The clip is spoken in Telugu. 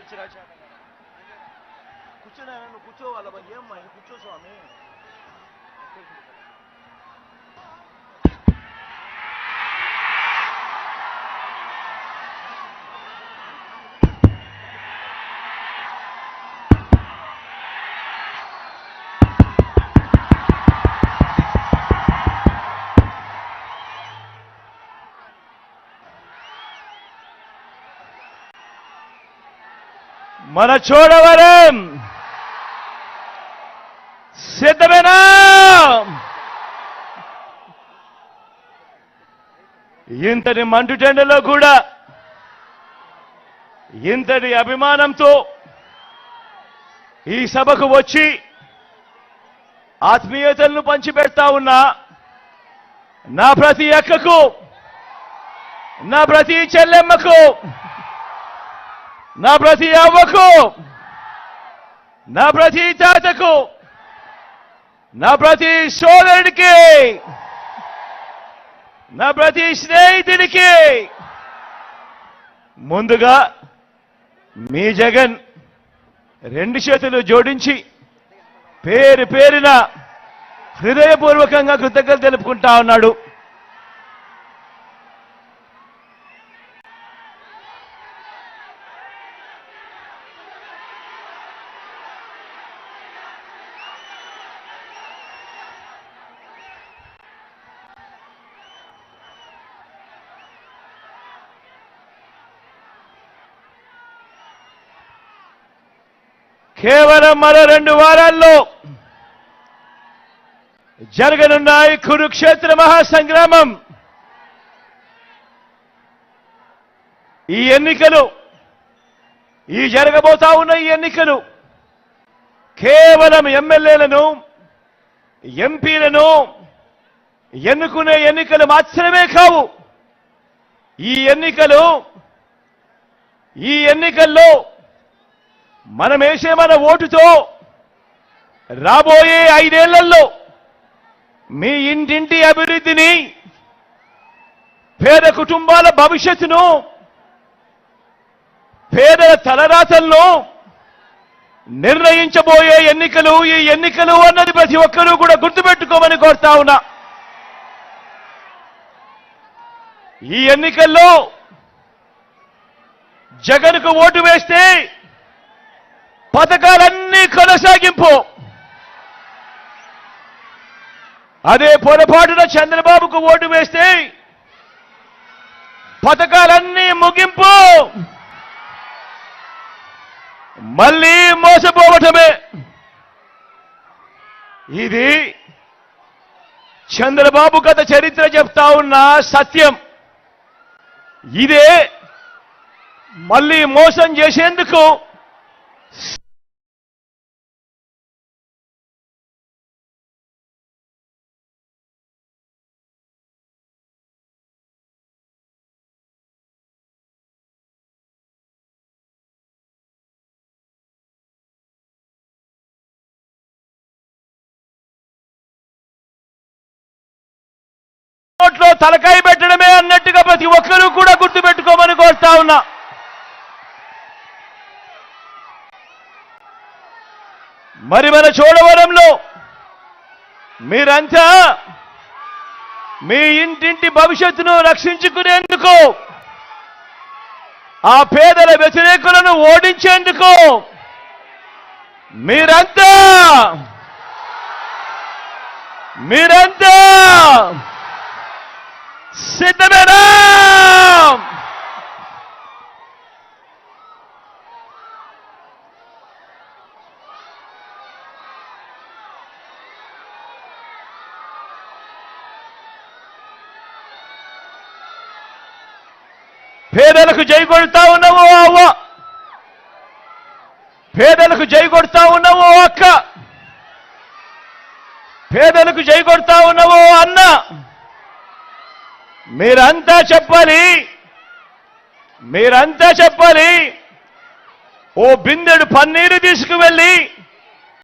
ఇచ్చిరా చేత కూర్చోనా నువ్వు కూర్చోవాలా ఏమ్మా ఇది కూర్చో స్వామి మన చూడవరం! సిద్ధమేనా? ఇంతటి మండుటెండలో కూడా ఇంతటి అభిమానంతో ఈ సభకు వచ్చి ఆత్మీయతలను పంచిపెడతా ఉన్నా నా ప్రతి అక్కకు నా ప్రతి చెల్లెమ్మకు నా ప్రతి అవ్వకు నా ప్రతి తాతకు నా ప్రతి సోదరుడికి నా ప్రతి స్నేహితుడికి ముందుగా మీ జగన్ రెండు చేతులు జోడించి పేరు పేరున హృదయపూర్వకంగా కృతజ్ఞతలు తెలుపుకుంటా ఉన్నాడు. కేవలం మరో రెండు వారాల్లో జరగనున్న ఈ కురుక్షేత్ర మహాసంగ్రామం. ఈ ఎన్నికలు ఈ జరగబోతా ఉన్న ఈ ఎన్నికలు కేవలం ఎమ్మెల్యేలను ఎంపీలను ఎన్నుకునే ఎన్నికలు మాత్రమే కావు. ఈ ఎన్నికలు ఈ ఎన్నికల్లో మనం వేసే మన ఓటుతో రాబోయే ఐదేళ్ళలో మీ ఇంటింటి అభివృద్ధిని పేద కుటుంబాల భవిష్యత్తును పేదల తలరాతలను నిర్ణయించబోయే ఎన్నికలు ఈ ఎన్నికలు అన్నది ప్రతి ఒక్కరూ కూడా గుర్తుపెట్టుకోమని కోరుతా ఉన్నా. ఈ ఎన్నికల్లో జగన్కు ఓటు వేస్తే పథకాలన్నీ కొనసాగింపు. అదే పొరపాటున చంద్రబాబుకు ఓటు వేస్తే పథకాలన్నీ ముగింపు. మళ్ళీ మోసపోవటమే. ఇది చంద్రబాబు గత చరిత్ర చెప్తా ఉన్న సత్యం. ఇదే మళ్ళీ మోసం చేసేందుకు నోట్లో తలకాయ పెట్టడమే అన్నట్టుగా ప్రతి ఒక్కరూ కూడా గుర్తు పెట్టుకోమని కోరుతా ఉన్నా. మరి మన చోడవరంలో మీరంతా మీ ఇంటింటి భవిష్యత్తును రక్షించుకునేందుకు ఆ పేదల వ్యతిరేకులను ఓడించేందుకు మీరంతా మీరంతా సిద్ధమేనా? పేదలకు జై ఉన్నావు ఓ అవ్వ. పేదలకు జై ఉన్నావు అక్క. పేదలకు జై ఉన్నావు అన్న. మీరంతా చెప్పాలి. మీరంతా చెప్పాలి. ఓ బిందెడు పన్నీరు తీసుకువెళ్ళి